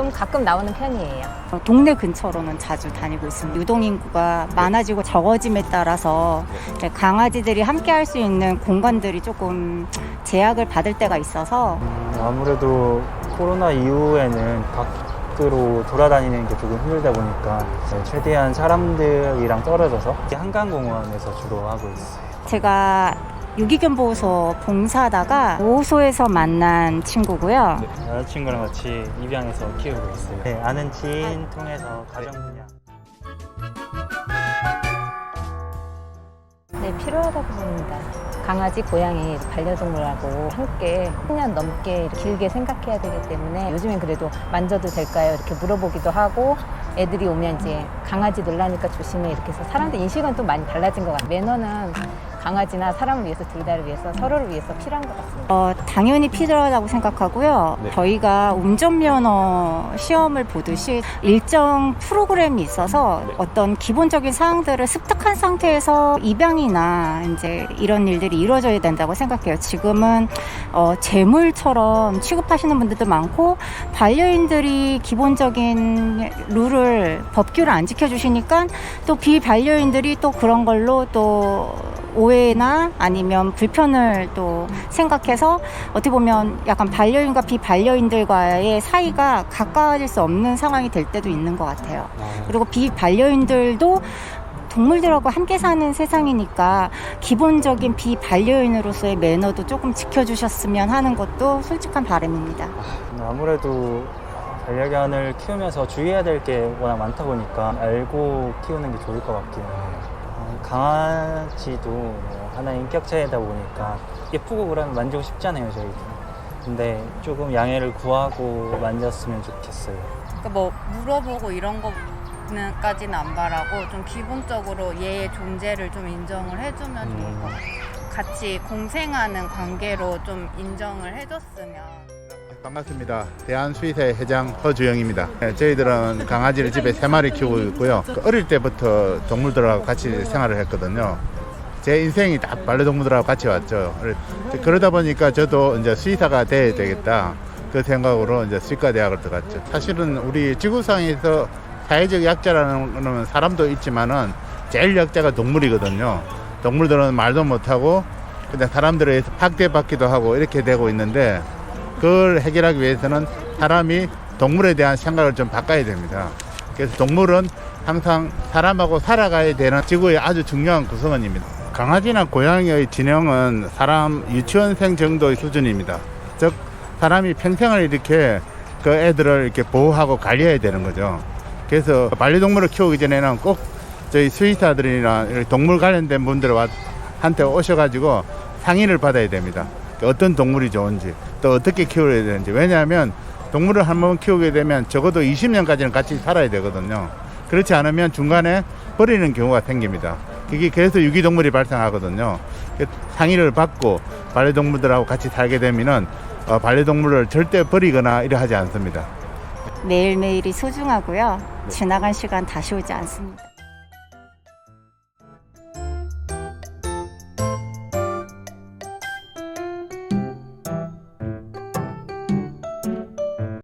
좀 가끔 나오는 편이에요. 어, 동네 근처로는 자주 다니고 있습니다. 유동인구가 많아지고 적어짐에 따라서 강아지들이 함께 할 수 있는 공간들이 조금 제약을 받을 때가 있어서 아무래도 코로나 이후에는 밖으로 돌아다니는 게 조금 힘들다 보니까 네, 최대한 사람들이랑 떨어져서 한강공원에서 주로 하고 있어요. 제가 유기견 보호소 봉사하다가 보호소에서 만난 친구고요. 네, 여자친구랑 같이 입양해서 키우고 있어요. 네, 아는 지인 통해서 가정 분야. 네, 필요하다고 봅니다. 강아지, 고양이, 반려동물하고 함께 10년 넘게 길게 생각해야 되기 때문에 요즘엔 그래도 만져도 될까요? 이렇게 물어보기도 하고 애들이 오면 이제 강아지 놀라니까 조심해 이렇게 해서 사람들 인식은 또 많이 달라진 것 같아요. 매너는 강아지나 사람을 위해서 둘 다를 위해서 서로를 위해서 필요한 것 같습니다. 어, 당연히 필요하다고 생각하고요. 네. 저희가 운전면허 시험을 보듯이 일정 프로그램이 있어서 네. 어떤 기본적인 사항들을 습득한 상태에서 입양이나 이제 이런 일들이 이루어져야 된다고 생각해요. 지금은 어, 재물처럼 취급하시는 분들도 많고 반려인들이 기본적인 룰을 법규를 안 지켜주시니까 또 비반려인들이 또 그런 걸로 또 오해나 아니면 불편을 또 생각해서 어떻게 보면 약간 반려인과 비반려인들과의 사이가 가까워질 수 없는 상황이 될 때도 있는 것 같아요. 그리고 비반려인들도 동물들하고 함께 사는 세상이니까 기본적인 비반려인으로서의 매너도 조금 지켜주셨으면 하는 것도 솔직한 바람입니다. 아무래도 반려견을 키우면서 주의해야 될 게 워낙 많다 보니까 알고 키우는 게 좋을 것 같긴 해요. 어, 강아지도 뭐 하나의 인격체이다 보니까 예쁘고 그러면 만지고 싶잖아요, 저희도. 근데 조금 양해를 구하고 만졌으면 좋겠어요. 그러니까 뭐 물어보고 이런 거는까지는 안 바라고 좀 기본적으로 얘의 존재를 좀 인정을 해주면 좋을 것 같아요. 같이 공생하는 관계로 좀 인정을 해줬으면. 반갑습니다. 대한수의회 회장 허주영입니다. 네, 저희들은 강아지를 집에 세 마리 키우고 있고요. 그 어릴 때부터 동물들하고 같이 생활을 했거든요. 제 인생이 다 반려동물들하고 같이 왔죠. 그러다 보니까 저도 이제 수의사가 돼야 되겠다. 그 생각으로 이제 수의과 대학을 들어갔죠. 사실은 우리 지구상에서 사회적 약자라는 사람도 있지만은 제일 약자가 동물이거든요. 동물들은 말도 못하고 그냥 사람들에 의해서 학대받기도 하고 이렇게 되고 있는데 그걸 해결하기 위해서는 사람이 동물에 대한 생각을 좀 바꿔야 됩니다. 그래서 동물은 항상 사람하고 살아가야 되는 지구의 아주 중요한 구성원입니다. 강아지나 고양이의 진영은 사람 유치원생 정도의 수준입니다. 즉 사람이 평생을 이렇게 그 애들을 이렇게 보호하고 관리해야 되는 거죠. 그래서 반려동물을 키우기 전에는 꼭 저희 수의사들이나 동물 관련된 분들 한테 오셔가지고 상의를 받아야 됩니다. 어떤 동물이 좋은지 또 어떻게 키워야 되는지 왜냐하면 동물을 한 번 키우게 되면 적어도 20년까지는 같이 살아야 되거든요. 그렇지 않으면 중간에 버리는 경우가 생깁니다. 그게 그래서 유기동물이 발생하거든요. 그 상의를 받고 반려동물들하고 같이 살게 되면은 어, 반려동물을 절대 버리거나 이래 하지 않습니다. 매일매일이 소중하고요. 지나간 시간 다시 오지 않습니다.